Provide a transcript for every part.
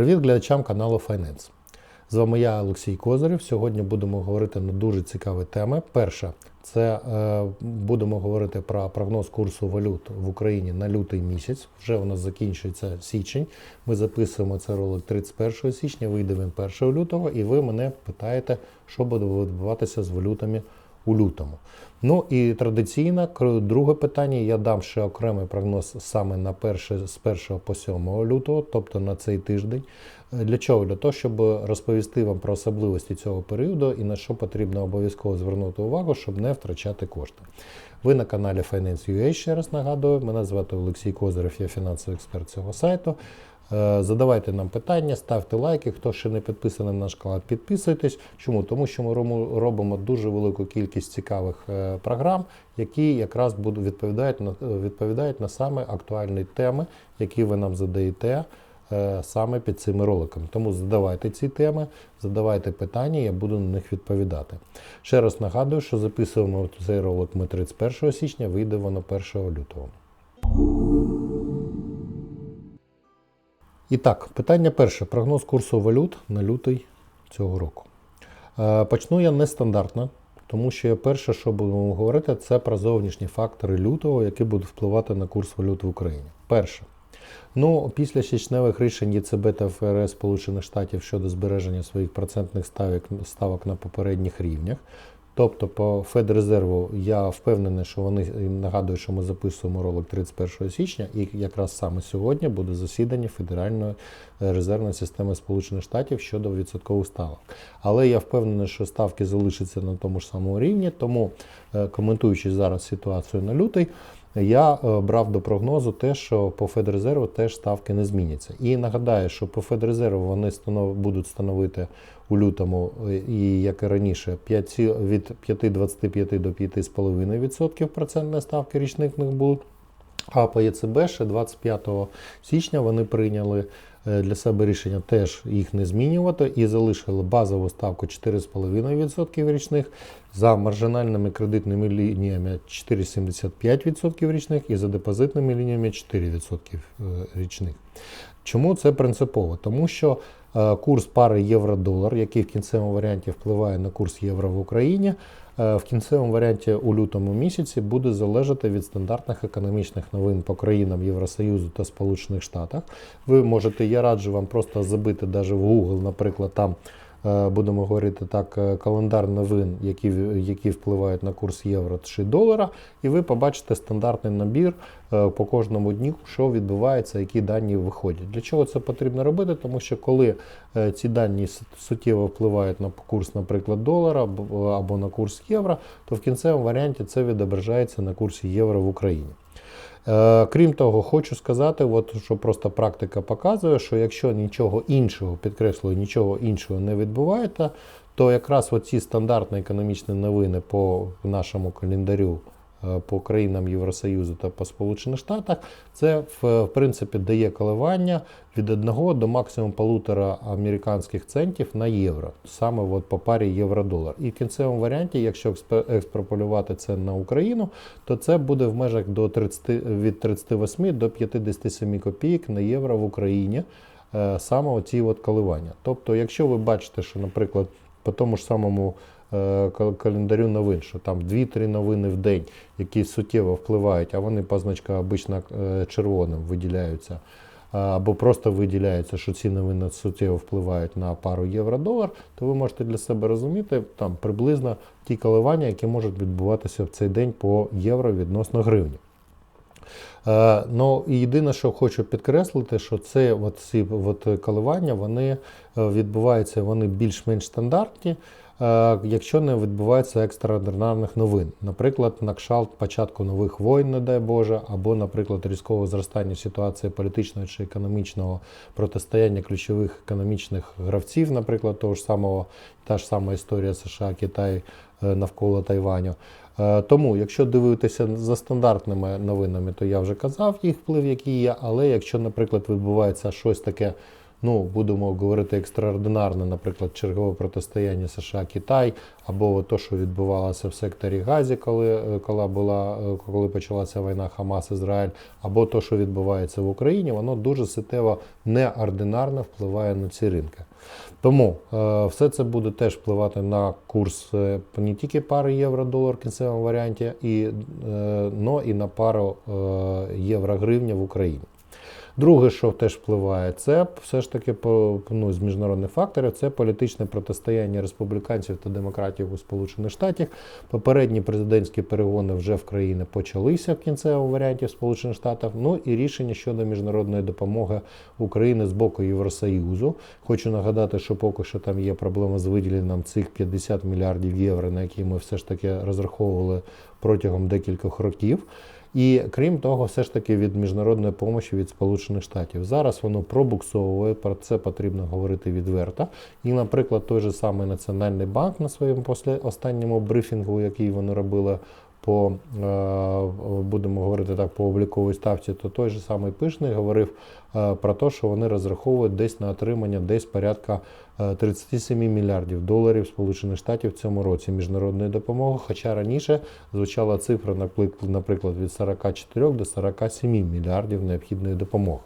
Привіт глядачам каналу Finance. З вами я, Олексій Козирів. Сьогодні будемо говорити на дуже цікаві теми. Перша це е, будемо говорити про прогноз курсу валют в Україні на лютий місяць. Вже у нас закінчується січень. Ми записуємо цей ролик 31 січня, вийде він 1 лютого, і ви мене питаєте, що буде відбуватися з валютами у лютому. Ну і традиційно, друге питання, я дам ще окремий прогноз саме на перше, з 1 по 7 лютого, тобто на цей тиждень. Для чого? Для того, щоб розповісти вам про особливості цього періоду і на що потрібно обов'язково звернути увагу, щоб не втрачати кошти. Ви на каналі Finance.ua, ще раз нагадую. Мене звати Олексій Козирев, я фінансовий експерт цього сайту. Е, Задавайте нам питання, ставте лайки. Хто ще не підписаний на наш канал, підписуйтесь. Чому? Тому що ми робимо дуже велику кількість цікавих е, програм, які якраз будуть відповідають на відповідають на саме актуальні теми, які ви нам задаєте е, саме під цими роликами. Тому задавайте ці теми, задавайте питання, я буду на них відповідати. Ще раз нагадую, що записуємо цей ролик ми 31 січня, вийде воно 1 лютого. І так, питання перше. Прогноз курсу валют на лютий цього року. Е, Почну я нестандартно, тому що перше, що будемо говорити, це про зовнішні фактори лютого, які будуть впливати на курс валют в Україні. Перше. Ну, після січневих рішень ЄЦБ та ФРС Сполучених Штатів щодо збереження своїх процентних ставок, ставок на попередніх рівнях. Тобто по Федрезерву я впевнений, що вони нагадую, що ми записуємо ролик 31 січня, і якраз саме сьогодні буде засідання Федеральної резервної системи Сполучених Штатів щодо відсоткових ставок. Але я впевнений, що ставки залишаться на тому ж самому рівні, тому е, коментуючи зараз ситуацію на лютий. Я е, брав до прогнозу те, що по Федрезерву теж ставки не зміняться. І нагадаю, що по Федрезерву вони станов... будуть становити у лютому, е, і як і раніше, 5, від 5,25 до 5,5% процентної ставки річних них будуть. А по ЄЦБ ще 25 січня вони прийняли е, для себе рішення теж їх не змінювати і залишили базову ставку 4,5% річних, за маржинальними кредитними лініями 4,75% річних і за депозитними лініями 4% е, річних. Чому це принципово? Тому що е, курс пари євро-долар, який в кінцевому варіанті впливає на курс євро в Україні, е, в кінцевому варіанті у лютому місяці буде залежати від стандартних економічних новин по країнам Євросоюзу та Сполучених Штатах. Ви можете, я раджу вам просто забити навіть в Google, наприклад, там. Е, Будемо говорити так, е, календар новин, які, які впливають на курс євро чи долара, і ви побачите стандартний набір е, по кожному дню, що відбувається, які дані виходять. Для чого це потрібно робити? Тому що коли ці дані суттєво впливають на курс, наприклад, долара або на курс євро, то в кінцевому варіанті це відображається на курсі євро в Україні. Е, Крім того, хочу сказати, от, що просто практика показує, що якщо нічого іншого, підкреслюю, нічого іншого не відбувається, то якраз оці стандартні економічні новини по нашому календарю по країнам Євросоюзу та по Сполучених Штатах, це в, принципі дає коливання від 1 до максимум полутора американських центів на євро, саме от по парі євро-долар. І в кінцевому варіанті, якщо екстраполювати це на Україну, то це буде в межах до 30, від 38 до 57 копійок на євро в Україні. е, Саме оці от коливання. Тобто, якщо ви бачите, що, наприклад, по тому ж самому е, календарю новин, що там 2-3 новини в день, які суттєво впливають, а вони позначка обично е, червоним виділяються, або просто виділяється, що ці новини суттєво впливають на пару євро-долар, то ви можете для себе розуміти там приблизно ті коливання, які можуть відбуватися в цей день по євро відносно гривні. Е, ну, єдине, що хочу підкреслити, що це от ці от коливання вони е, відбуваються, вони більш-менш стандартні, е, якщо не відбувається екстраординарних новин. Наприклад, на кшалт початку нових воїн, не дай Боже, або, наприклад, різкого зростання ситуації політичного чи економічного протистояння ключових економічних гравців, наприклад, того ж самого, та ж сама історія США, Китай е, навколо Тайваню. Е, Тому, якщо дивитися за стандартними новинами, то я вже казав їх вплив, який є. Але якщо, наприклад, відбувається щось таке ну будемо говорити екстраординарне, наприклад, чергове протистояння США Китай, або то, що відбувалося в секторі Газі, коли, е, коли була е, коли почалася війна Хамас Ізраїль, або то, що відбувається в Україні, воно дуже суттєво неординарно впливає на ці ринки. Тому е, все це буде теж впливати на курс е, не тільки пари євро-долар в кінцевому варіанті, і, е, но і на пару е, євро-гривня в Україні. Друге, що теж впливає, це все ж таки ну, з міжнародних факторів, це політичне протистояння республіканців та демократів у Сполучених Штатах. Попередні президентські перегони вже в країни почалися в кінцевому варіанті в Сполучених Штатах. Ну і рішення щодо міжнародної допомоги України з боку Євросоюзу. Хочу нагадати, що поки що там є проблема з виділенням цих 50 мільярдів євро, на які ми все ж таки розраховували протягом декількох років. І крім того, все ж таки від міжнародної допомоги від Сполучених Штатів. Зараз воно пробуксовує, про це потрібно говорити відверто. І, наприклад, той же самий Національний банк на своєму останньому брифінгу, який вони робили по е, будемо говорити так, по обліковій ставці, то той же самий Пишний говорив е, про те, що вони розраховують десь на отримання десь порядка е, 37 мільярдів доларів Сполучених Штатів в цьому році міжнародної допомоги. Хоча раніше звучала цифра, наприк- наприклад, від 44 до 47 мільярдів необхідної допомоги.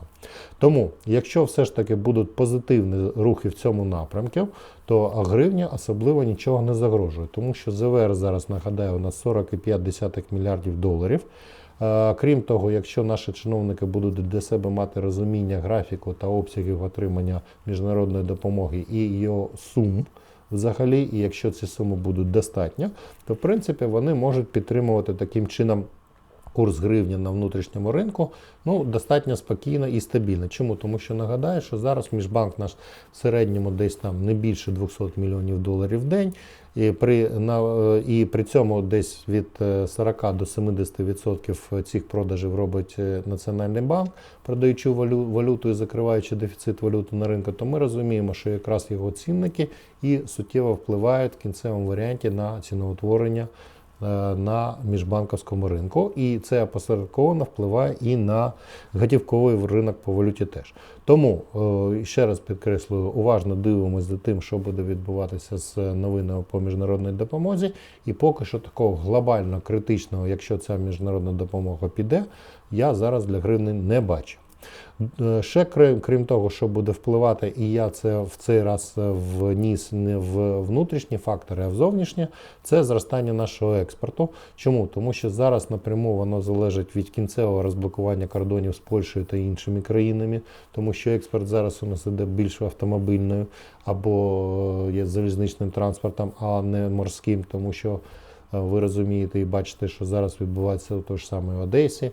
Тому, якщо все ж таки будуть позитивні рухи в цьому напрямку, то гривня особливо нічого не загрожує, тому що ЗВР зараз нагадаю у нас 40,5 мільярдів доларів. Е, Крім того, якщо наші чиновники будуть для себе мати розуміння графіку та обсягів отримання міжнародної допомоги і її сум, взагалі, і якщо ці суми будуть достатньо, то в принципі вони можуть підтримувати таким чином курс гривні на внутрішньому ринку ну, достатньо спокійно і стабільно. Чому? Тому що нагадаю, що зараз міжбанк наш в середньому десь там не більше 200 мільйонів доларів в день. І при, на, е, і при цьому десь від е, 40 до 70% цих продажів робить е, Національний банк, продаючи валю, валюту і закриваючи дефіцит валюти на ринку, то ми розуміємо, що якраз його цінники і суттєво впливають в кінцевому варіанті на ціноутворення е, на міжбанковському ринку, і це опосередковано впливає і на готівковий ринок по валюті теж. Тому е, ще раз підкреслюю, уважно дивимося за тим, що буде відбуватися з новинами по міжнародній допомозі. І поки що такого глобально критичного, якщо ця міжнародна допомога піде, я зараз для гривни не бачу. Е, Ще крім, крім того, що буде впливати, і я це в цей раз е, вніс не в внутрішні фактори, а в зовнішні, це зростання нашого експорту. Чому? Тому що зараз напряму воно залежить від кінцевого розблокування кордонів з Польщею та іншими країнами, тому що експорт зараз у нас іде більш автомобільною або е, є залізничним транспортом, а не морським, тому що ви розумієте і бачите, що зараз відбувається в той ж самій Одесі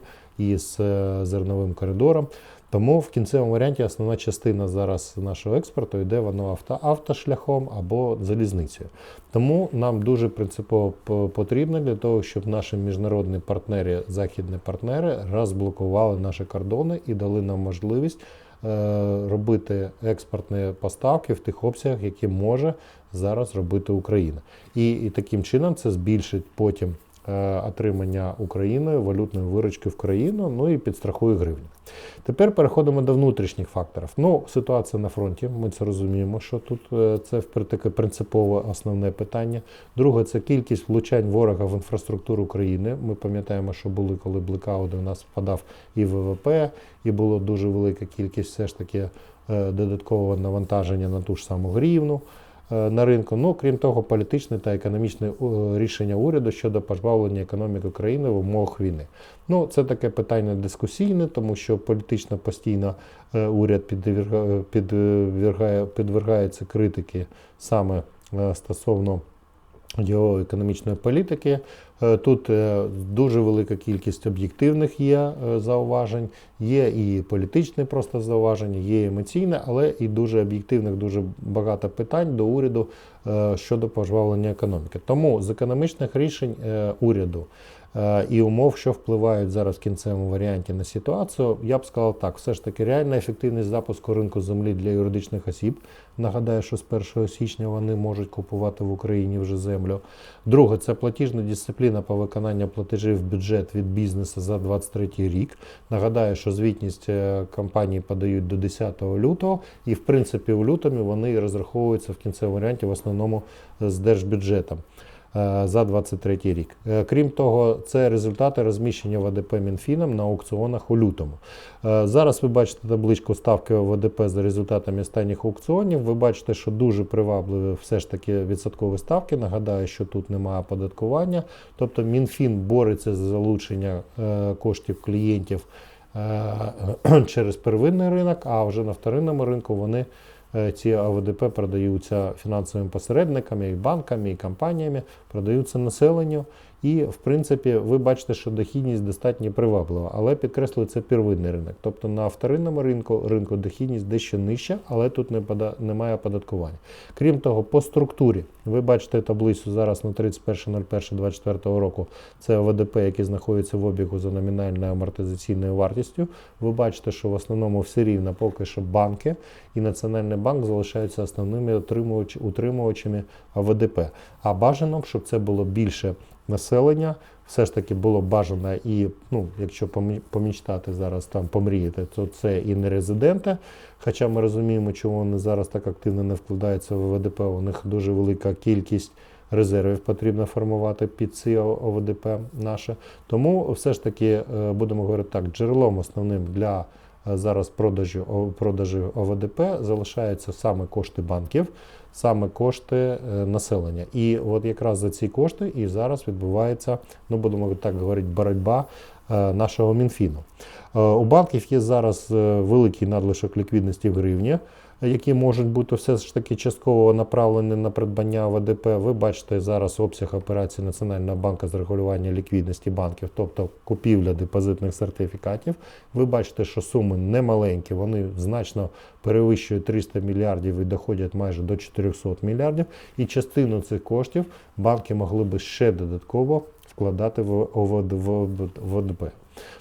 із е, зерновим коридором. Тому в кінцевому варіанті основна частина зараз нашого експорту йде воно авто, автошляхом або залізницею. Тому нам дуже принципово потрібно для того, щоб наші міжнародні партнери, західні партнери розблокували наші кордони і дали нам можливість е, робити експортні поставки в тих обсягах, які може зараз робити Україна. І, і таким чином це збільшить потім отримання Україною валютної виручки в країну, ну і підстрахує гривню. Тепер переходимо до внутрішніх факторів. Ну, ситуація на фронті, ми це розуміємо, що тут е, це в- таке принципове основне питання. Друге, це кількість влучань ворога в інфраструктуру країни. Ми пам'ятаємо, що були, коли блекаут у нас впадав і ВВП, і було дуже велика кількість все ж таки е, додаткового навантаження на ту ж саму гривну е, на ринку. Ну, крім того, політичне та економічне е, рішення уряду щодо пожбавлення економіки країни в умовах війни. Ну, це таке питання дискусійне, тому що політично постійно е, уряд підвергає, підвергає, підвергається критики саме е, стосовно його економічної політики. Е, Тут е, дуже велика кількість об'єктивних є е, зауважень, є і політичне просто зауваження, є емоційне, але і дуже об'єктивних, дуже багато питань до уряду щодо пожвавлення економіки. Тому з економічних рішень уряду і умов, що впливають зараз в кінцевому варіанті на ситуацію, я б сказав так: все ж таки реальна ефективність запуску ринку землі для юридичних осіб. Нагадаю, що з 1 січня вони можуть купувати в Україні вже землю. Друге, це платіжна дисципліна по виконанню платежів в бюджет від бізнесу за 2023 рік. Нагадаю, що звітність е, компанії подають до 10 лютого, і в принципі у лютому вони розраховуються в кінцевому варіанті в основному з держбюджетом е, за 23 рік. Е, Крім того, це результати розміщення ВДП Мінфіном на аукціонах у лютому. Е, Зараз ви бачите табличку ставки ВДП за результатами останніх аукціонів. Ви бачите, що дуже привабливі все ж таки відсоткові ставки. Нагадаю, що тут немає оподаткування. Тобто Мінфін бореться за залучення е, коштів клієнтів е, через первинний ринок, а вже на вторинному ринку вони е, ці АВДП продаються фінансовими посередниками, і банками, і компаніями, продаються населенню. І, в принципі, ви бачите, що дохідність достатньо приваблива, але підкреслюю, це первинний ринок. Тобто на вторинному ринку ринку дохідність дещо нижча, але тут не пода- немає оподаткування. Крім того, по структурі ви бачите таблицю зараз на 31.01.24 року. Це ОВДП, які знаходяться в обігу за номінальною амортизаційною вартістю. Ви бачите, що в основному все рівно поки що банки і Національний банк залишаються основними утримувачами ОВДП. А бажано, щоб це було більше населення. Все ж таки було бажано і, ну, якщо помічтати зараз там помріяти, то це і не резиденти. Хоча ми розуміємо, чому вони зараз так активно не вкладаються в ВДП. У них дуже велика кількість резервів потрібно формувати під ці ОВДП наше. Тому все ж таки е, будемо говорити так, джерелом основним для е, зараз продажу, продажу ОВДП залишаються саме кошти банків, саме кошти е, населення. І от якраз за ці кошти і зараз відбувається, ну будемо так говорити, боротьба е, нашого Мінфіну. Е, У банків є зараз великий надлишок ліквідності в гривні, які можуть бути все ж таки частково направлені на придбання ВДП. Ви бачите зараз обсяг операцій Національного банку з регулювання ліквідності банків, тобто купівля депозитних сертифікатів. Ви бачите, що суми немаленькі, вони значно перевищують 300 мільярдів і доходять майже до 400 мільярдів. І частину цих коштів банки могли би ще додатково вкладати в ОВД- в ВДП.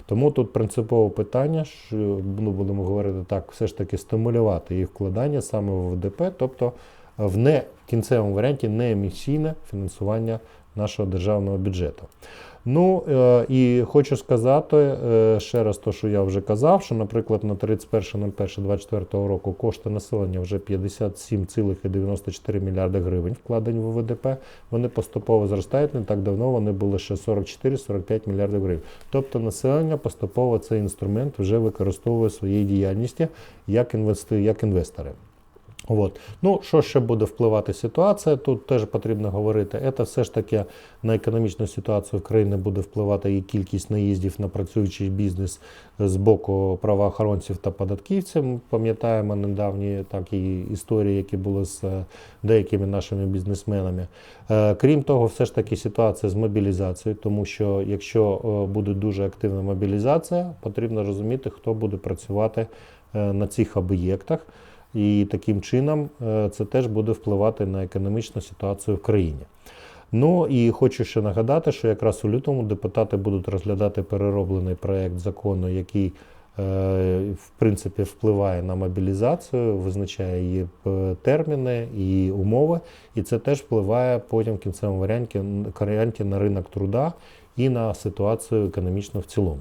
Тому тут принципове питання, що ну, будемо говорити так, все ж таки стимулювати їх вкладання саме в ВДП, тобто в не в кінцевому варіанті не емісійне фінансування нашого державного бюджету. Ну е, і хочу сказати е, ще раз, то, що я вже казав, що, наприклад, на 31.01.24 року кошти населення вже 57,94 мільярди гривень вкладені в ВДП. Вони поступово зростають. Не так давно вони були ще 44-45 мільярдів гривень. Тобто населення поступово цей інструмент вже використовує в своїй діяльності як, інвести, як інвестори. От. Ну, що ще буде впливати ситуація? Тут теж потрібно говорити. Це все ж таки на економічну ситуацію в країні буде впливати і кількість наїздів на працюючий бізнес з боку правоохоронців та податківців. Пам'ятаємо недавні такі історії, які були з е, деякими нашими бізнесменами. Е, Крім того, все ж таки ситуація з мобілізацією, тому що якщо е, буде дуже активна мобілізація, потрібно розуміти, хто буде працювати на цих об'єктах. І таким чином е, це теж буде впливати на економічну ситуацію в країні. Ну і хочу ще нагадати, що якраз у лютому депутати будуть розглядати перероблений проект закону, який в принципі впливає на мобілізацію, визначає її е, терміни і умови, і це теж впливає потім в кінцевому варіанті, варіанті на ринок труда і на ситуацію економічну в цілому.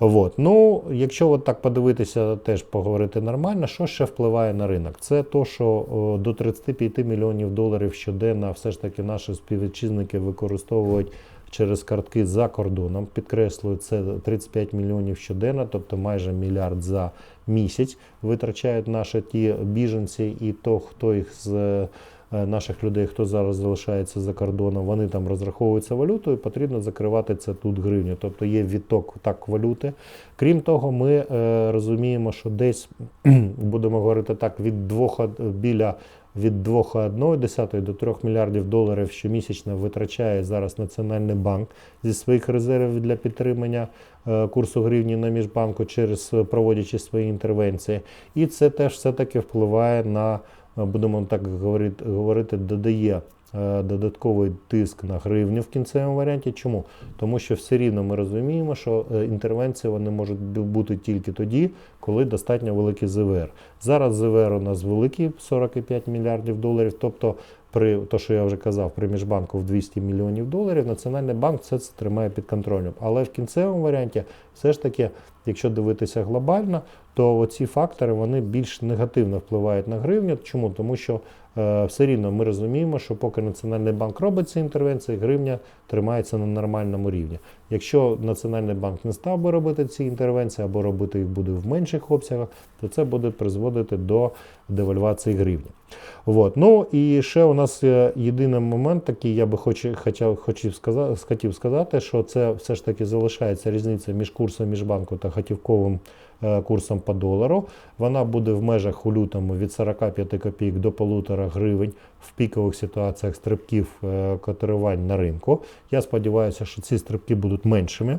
От. Ну, якщо от так подивитися, теж поговорити нормально, що ще впливає на ринок? Це то, що до 35 мільйонів доларів щоденно все ж таки наші співвітчизники використовують через картки за кордоном. Підкреслюю, це 35 мільйонів щоденно, тобто майже мільярд за місяць витрачають наші ті біженці і то, хто їх з е, наших людей, хто зараз залишається за кордоном, вони там розраховуються валютою, потрібно закривати це тут гривню. Тобто є відток так валюти. Крім того, ми е, розуміємо, що десь будемо говорити так, від двох біля від 2,1 до 3 мільярдів доларів щомісячно витрачає зараз Національний банк зі своїх резервів для підтримання е, курсу гривні на міжбанку через е, проводячи свої інтервенції. І це теж все-таки впливає на, е, будемо так говорити, говорити додає додатковий тиск на гривню в кінцевому варіанті. Чому? Тому що все рівно ми розуміємо, що е, інтервенції вони можуть бути тільки тоді, коли достатньо великий ЗВР. Зараз ЗВР у нас великий 45 мільярдів доларів. Тобто, при то, що я вже казав, при міжбанку в 200 мільйонів доларів, Національний банк все це тримає під контролем. Але в кінцевому варіанті, все ж таки, якщо дивитися глобально, то оці фактори вони більш негативно впливають на гривню. Чому? Тому що е, все рівно ми розуміємо, що поки Національний банк робить ці інтервенції, гривня тримається на нормальному рівні. Якщо Національний банк не став би робити ці інтервенції або робити їх буде в менших обсягах, то це буде призводити до девальвації гривні. От. Ну і ще у нас єдиний момент такий, я би хоч, хотів, хотів, сказати, хотів сказати, що це все ж таки залишається різниця між курсом міжбанку та готівковим е, курсом по долару. Вона буде в межах у лютому від 45 копійок до 1,5 гривень в пікових ситуаціях стрибків е, котирувань на ринку. Я сподіваюся, що ці стрибки будуть меншими.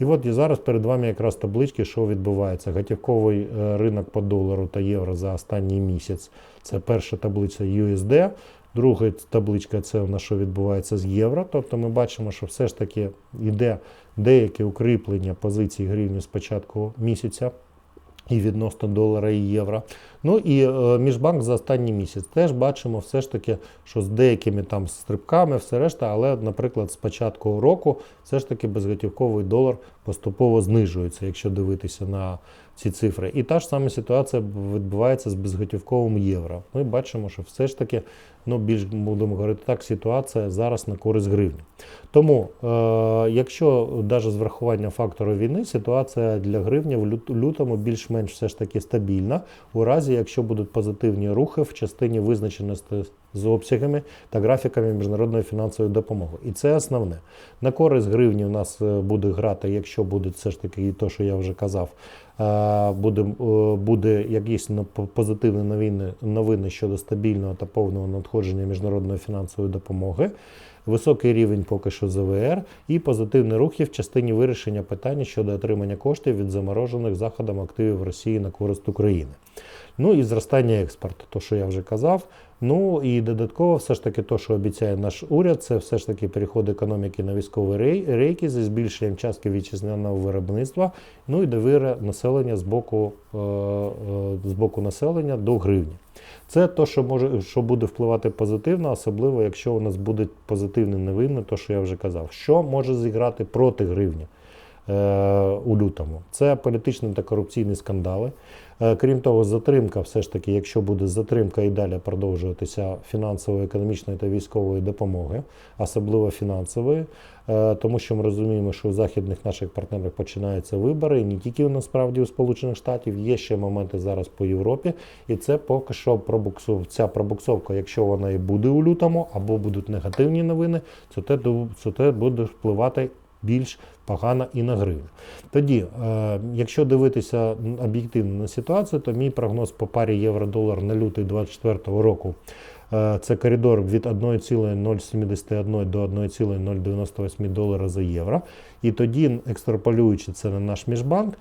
І от і зараз перед вами якраз таблички, що відбувається. Готівковий е, ринок по долару та євро за останній місяць. Це перша таблиця USD. Друга табличка це у що відбувається з євро. Тобто ми бачимо, що все ж таки йде деяке укріплення позицій гривні з початку місяця і відносно долара і євро. Ну і е, міжбанк за останній місяць теж бачимо все ж таки, що з деякими там стрибками, все решта, але, наприклад, з початку року все ж таки безготівковий долар поступово знижується, якщо дивитися на ці цифри. І та ж сама ситуація відбувається з безготівковим євро. Ми бачимо, що все ж таки, ну більш будемо говорити так, ситуація зараз на користь гривні. Тому, е, якщо навіть з врахуванням фактору війни, ситуація для гривні в лютому більш-менш все ж таки стабільна, у разі якщо будуть позитивні рухи в частині визначеності з обсягами та графіками міжнародної фінансової допомоги. І це основне. На користь гривні у нас е, буде грати, якщо буде все ж таки і то, що я вже казав, е, буде, е, буде якісь позитивні новини, новини щодо стабільного та повного надходження міжнародної фінансової допомоги. Високий рівень поки що ЗВР і позитивні рухи в частині вирішення питання щодо отримання коштів від заморожених заходом активів Росії на користь України. Ну і зростання експорту, то що я вже казав. Ну і додатково, все ж таки, то, що обіцяє наш уряд, це все ж таки переход економіки на військові рейки зі збільшенням частки вітчизняного виробництва, ну і довіра населення з боку, е, е, з боку населення до гривні. Це те, що може, що буде впливати позитивно, особливо якщо у нас будуть позитивні новини, то що я вже казав. Що може зіграти проти гривні? е, у лютому. Це політичні та корупційні скандали. Е, Крім того, затримка, все ж таки, якщо буде затримка і далі продовжуватися фінансової, економічної та військової допомоги, особливо фінансової, е, тому що ми розуміємо, що у західних наших партнерів починаються вибори, і не тільки насправді у Сполучених Штатів, є ще моменти зараз по Європі, і це поки що пробуксов, ця пробуксовка, якщо вона і буде у лютому, або будуть негативні новини, це те, це те буде впливати більш погано і на гривню. Тоді, е, якщо дивитися об'єктивно на ситуацію, то мій прогноз по парі євро-долар на лютий 2024 року е, це коридор від 1,071 до 1,098 долара за євро. І тоді, екстраполюючи це на наш міжбанк,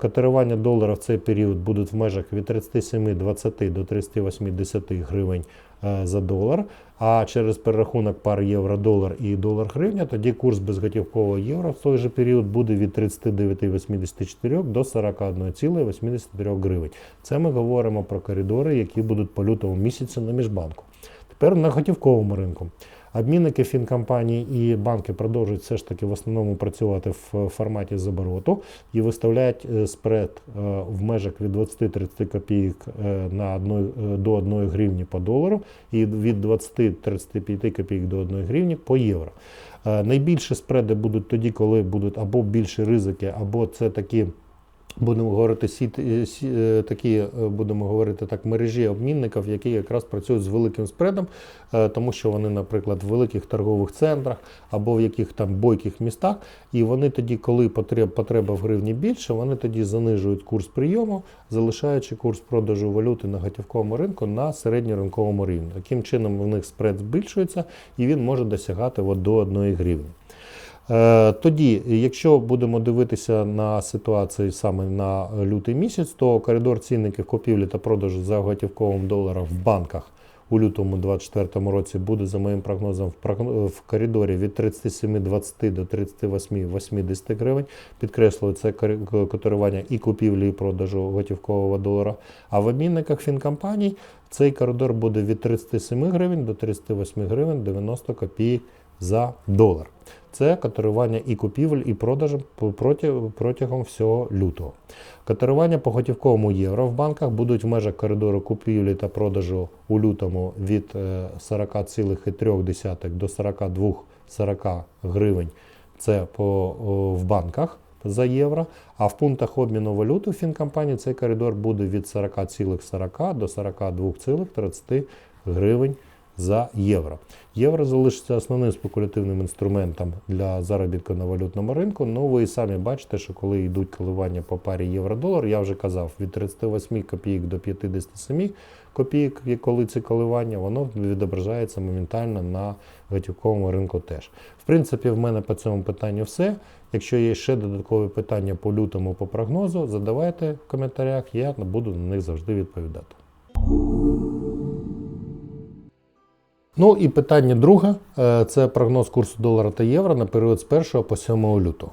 котирування долара в цей період будуть в межах від 37,20 до 38,10 гривень е, за долар. А через перерахунок пар євро-долар і долар-гривня, тоді курс безготівкового євро в той же період буде від 39,84 до 41,83 гривень. Це ми говоримо про коридори, які будуть по лютому місяці на міжбанку. Тепер на готівковому ринку. Обмінники фінкомпаній і банки продовжують все ж таки в основному працювати в форматі з обороту і виставляють е, спред е, в межах від 20-30 копійок е, на е, до 1 гривні по долару і від 20-35 копійок до 1 гривні по євро. Е, Найбільші спреди будуть тоді, коли будуть або більші ризики, або це такі. Будемо говорити сіт, е, сі, е, такі, е, будемо говорити так, мережі обмінників, які якраз працюють з великим спредом, тому що вони, наприклад, в великих торгових центрах або в яких там бойких містах, і вони тоді, коли потреб, потреба в гривні більше, вони тоді занижують курс прийому, залишаючи курс продажу валюти на готівковому ринку на середньоринковому рівні. Таким чином у них спред збільшується і він може досягати от до 1 гривні. Е, Тоді, якщо будемо дивитися на ситуацію саме на лютий місяць, то коридор цінників купівлі та продажу за готівковим доларом в банках у лютому 2024 році буде, за моїм прогнозом, в, коридорі від 37,20 до 38,80 гривень. Підкреслюю, це котирування і купівлі, і продажу готівкового долара. А в обмінниках фінкомпаній цей коридор буде від 37 гривень до 38 гривень 90 копійок за долар. Це котирування і купівель, і продажу проти, протягом всього лютого. Котирування по готівковому євро в банках будуть в межах коридору купівлі та продажу у лютому від е, 40,3 до 42,40 гривень. Це по, в банках за євро. А в пунктах обміну валюти в фінкомпанії цей коридор буде від 40,40 до 42,30 гривень за євро. Євро залишиться основним спекулятивним інструментом для заробітку на валютному ринку. Ну ви і самі бачите, що коли йдуть коливання по парі євро-долар, я вже казав, від 38 копійок до 57 копійок, коли ці коливання, воно відображається моментально на готівковому ринку теж. В принципі, в мене по цьому питанню все. Якщо є ще додаткові питання по лютому по прогнозу, задавайте в коментарях, я буду на них завжди відповідати. Ну і питання друге е, це прогноз курсу долара та євро на період з 1 по 7 лютого.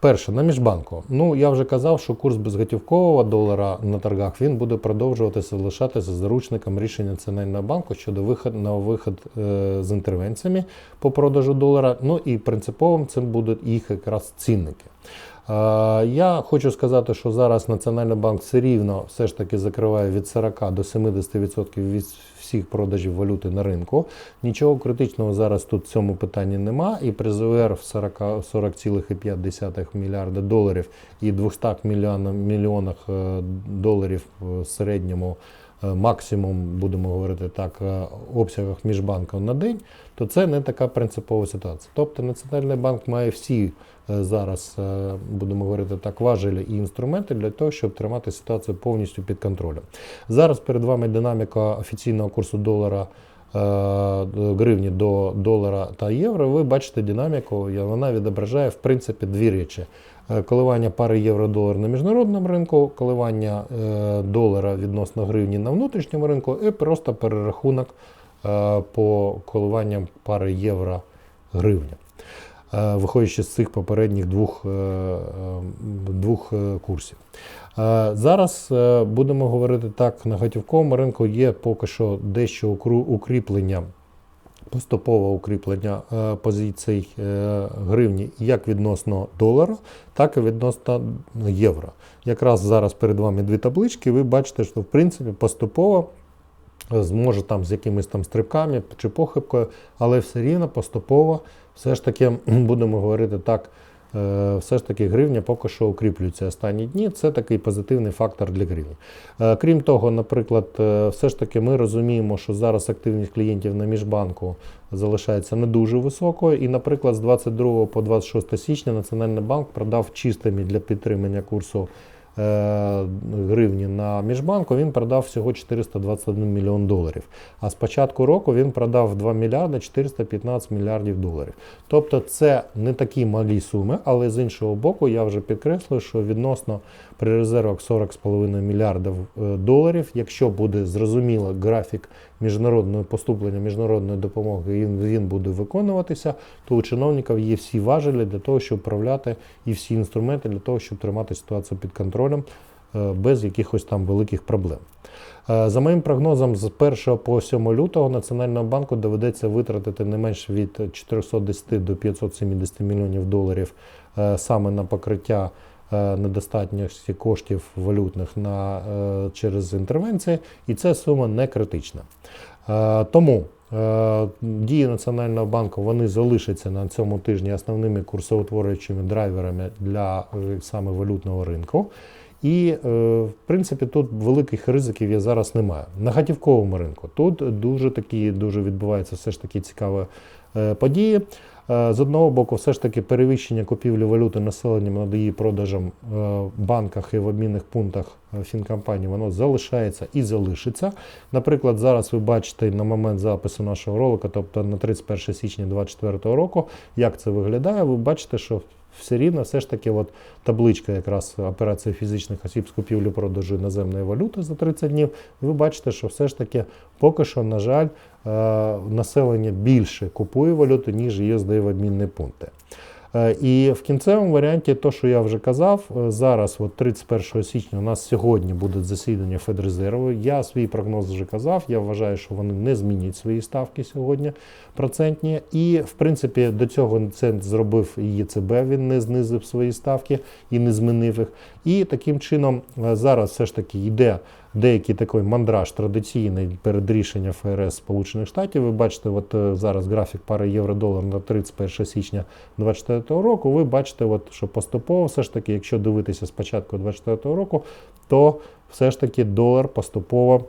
Перше, на міжбанку. Ну, я вже казав, що курс безготівкового долара на торгах він буде продовжуватися залишатися заручником рішення Національного банку щодо виход на виход е, з інтервенціями по продажу долара. Ну і принциповим цим будуть їх якраз цінники. Е, Я хочу сказати, що зараз Національний банк все рівно все ж таки закриває від 40 до 70% від всіх продажів валюти на ринку. Нічого критичного зараз тут в цьому питанні нема. І при ЗВР в 40,5 мільярда доларів і 200 мільйонах, е, доларів в середньому максимум, будемо говорити так, е, обсягах міжбанків на день, то це не така принципова ситуація. Тобто Національний банк має всі е, зараз, е, будемо говорити так, важелі і інструменти для того, щоб тримати ситуацію повністю під контролем. Зараз перед вами динаміка офіційного курсу долара. е, Гривні до долара та євро, ви бачите динаміку, і вона відображає в принципі дві речі: Е, коливання пари євро-долар на міжнародному ринку, коливання е, долара відносно гривні на внутрішньому ринку, і просто перерахунок е, по коливанням пари євро-гривня. Е, Виходячи з цих попередніх двох, е, е, двох е, курсів. Е, Зараз е, будемо говорити так, на готівковому ринку є поки що дещо укріплення поступове укріплення е, позицій е, гривні як відносно долара, так і відносно євро. Якраз зараз перед вами дві таблички, ви бачите, що в принципі поступово е, зможе там з якимись там стрибками чи похибкою, але все рівно поступово все ж таки будемо говорити так. Е, Все ж таки гривня поки що укріплюється останні дні. Це такий позитивний фактор для гривні. Е, Крім того, наприклад, е, все ж таки ми розуміємо, що зараз активність клієнтів на міжбанку залишається не дуже високою. І, наприклад, з 22 по 26 січня Національний банк продав чистими для підтримання курсу гривні на міжбанку. Він продав всього 421 мільйон доларів. А з початку року він продав 2 мільярди 415 мільярдів доларів. Тобто це не такі малі суми, але з іншого боку, я вже підкреслюю, що відносно при резервах 40,5 мільярдів е, доларів, якщо буде зрозуміло графік міжнародного поступлення міжнародної допомоги, він, він буде виконуватися, то у чиновників є всі важелі для того, щоб управляти і всі інструменти для того, щоб тримати ситуацію під контролем е, без якихось там великих проблем. Е, За моїм прогнозом, з 1 по 7 лютого Національному банку доведеться витратити не менше від 410 до 570 мільйонів доларів саме на покриття недостатньості коштів валютних на, е, через інтервенції, і ця сума не критична. Е, Тому е, дії Національного банку вони залишаться на цьому тижні основними курсоутворюючими драйверами для е, саме валютного ринку. І, е, в принципі, тут великих ризиків я зараз немає. На готівковому ринку тут дуже такі дуже відбуваються все ж таки цікаві е, події. Е, З одного боку, все ж таки перевищення купівлі валюти населенням над її продажем е, в банках і в обмінних пунктах е, фінкомпаній, воно залишається і залишиться. Наприклад, зараз ви бачите на момент запису нашого ролика, тобто на 31 січня 2024 року, як це виглядає. Ви бачите, що все рівно все ж таки от табличка якраз операції фізичних осіб з купівлі-продажу іноземної валюти за 30 днів, ви бачите, що все ж таки поки що, на жаль, е, населення більше купує валюту, ніж її здає в обмінні пункти. Е, І в кінцевому варіанті, то, що я вже казав, е, зараз, от 31 січня, у нас сьогодні буде засідання Федрезерву. Я свій прогноз вже казав. Я вважаю, що вони не змінять свої ставки сьогодні процентні. І, в принципі, до цього це зробив і ЄЦБ. Він не знизив свої ставки і не змінив їх. І таким чином е, зараз все ж таки йде деякий такий мандраж традиційний перед рішенням ФРС Сполучених Штатів. Ви бачите, от е, зараз графік пари євро-долар на 31 січня 2024 року. Ви бачите, от, що поступово, все ж таки, якщо дивитися з початку 2024 року, то все ж таки долар поступово.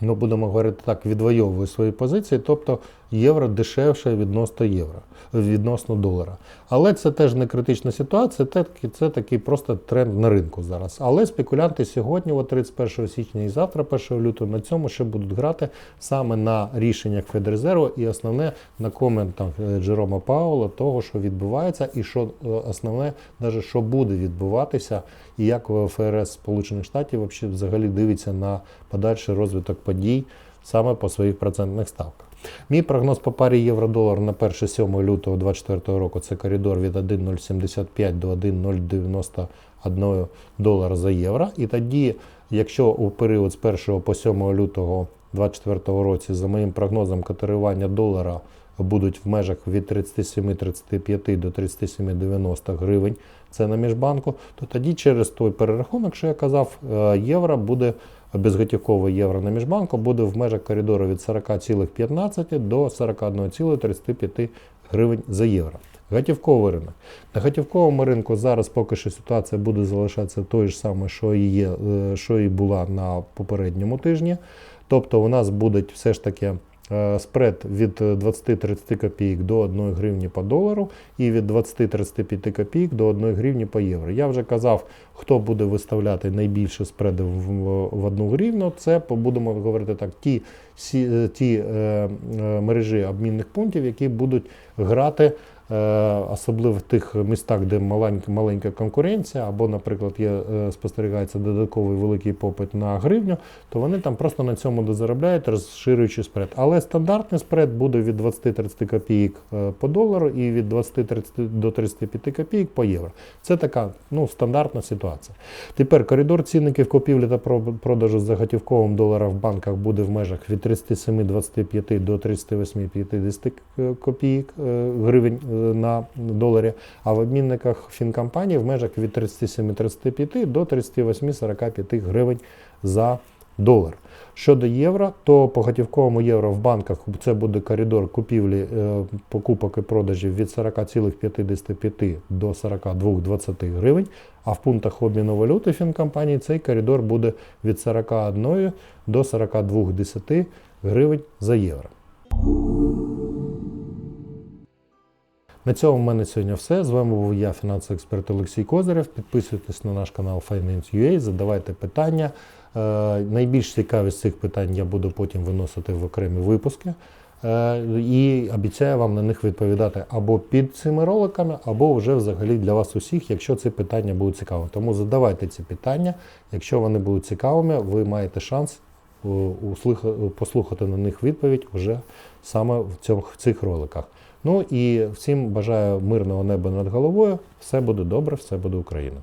Ну, будемо говорити так, відвоює свої позиції, тобто євро дешевше відносно євро, відносно долара. Але це теж не критична ситуація, це, це такий просто тренд на ринку зараз. Але спекулянти сьогодні, от 31 січня і завтра, 1 лютого, на цьому ще будуть грати саме на рішеннях Федрезерву і основне на коментах е, Джерома Паула, того, що відбувається, і що е, основне, навіть що буде відбуватися, і як ФРС Сполучених Штатів взагалі дивиться на подальший розвиток подій саме по своїх процентних ставках. Мій прогноз по парі євро-долар на 1-7 лютого 2024 року це коридор від 1,075 до 1,091 долара за євро. І тоді, якщо у період з 1 по 7 лютого 2024 році, за моїм прогнозом, котирування долара будуть в межах від 37-35 до 37,90 гривень, це на міжбанку, то тоді через той перерахунок, що я казав, е, євро буде безготівковий євро на міжбанку буде в межах коридору від 40,15 до 41,35 гривень за євро. Готівковий ринок. На готівковому ринку зараз поки що ситуація буде залишатися тою ж самою, що і, є, е, що і була на попередньому тижні. Тобто у нас буде все ж таки спред від 20-30 копійок до 1 гривні по долару і від 20-35 копійок до 1 гривні по євро. Я вже казав, хто буде виставляти найбільше спреди в, в 1 гривну. Це будемо говорити так, ті, е, ті е, е, мережі обмінних пунктів, які будуть грати. Е, Особливо в тих містах, де маленька, маленька конкуренція, або, наприклад, є, е, спостерігається додатковий великий попит на гривню, то вони там просто на цьому дозаробляють, розширюючи спред. Але стандартний спред буде від 20-30 копійок е, по долару і від 20-30 до 35 копійок по євро. Це така ну, стандартна ситуація. Тепер коридор цінників купівлі та про- продажу за готівковим доларом в банках буде в межах від 37,25 до 38,50 копійок гривень на доларі, а в обмінниках фінкомпаній в межах від 37,35 до 38,45 гривень за долар. Щодо євро, то по готівковому євро в банках це буде коридор купівлі е, покупок і продажів від 40,55 до 42,20 гривень, а в пунктах обміну валюти фінкомпанії цей коридор буде від 41 до 42,10 гривень за євро. На цьому в мене сьогодні все. З вами був я, фінансовий експерт Олексій Козирев. Підписуйтесь на наш канал Finance.ua, задавайте питання. Е, найбільш цікаві з цих питань я буду потім виносити в окремі випуски. Е, і обіцяю вам на них відповідати або під цими роликами, або вже взагалі для вас усіх, якщо ці питання будуть цікаві. Тому задавайте ці питання. Якщо вони будуть цікавими, ви маєте шанс е, послухати на них відповідь вже саме в цих роликах. Ну і всім бажаю мирного неба над головою. Все буде добре, все буде Україна.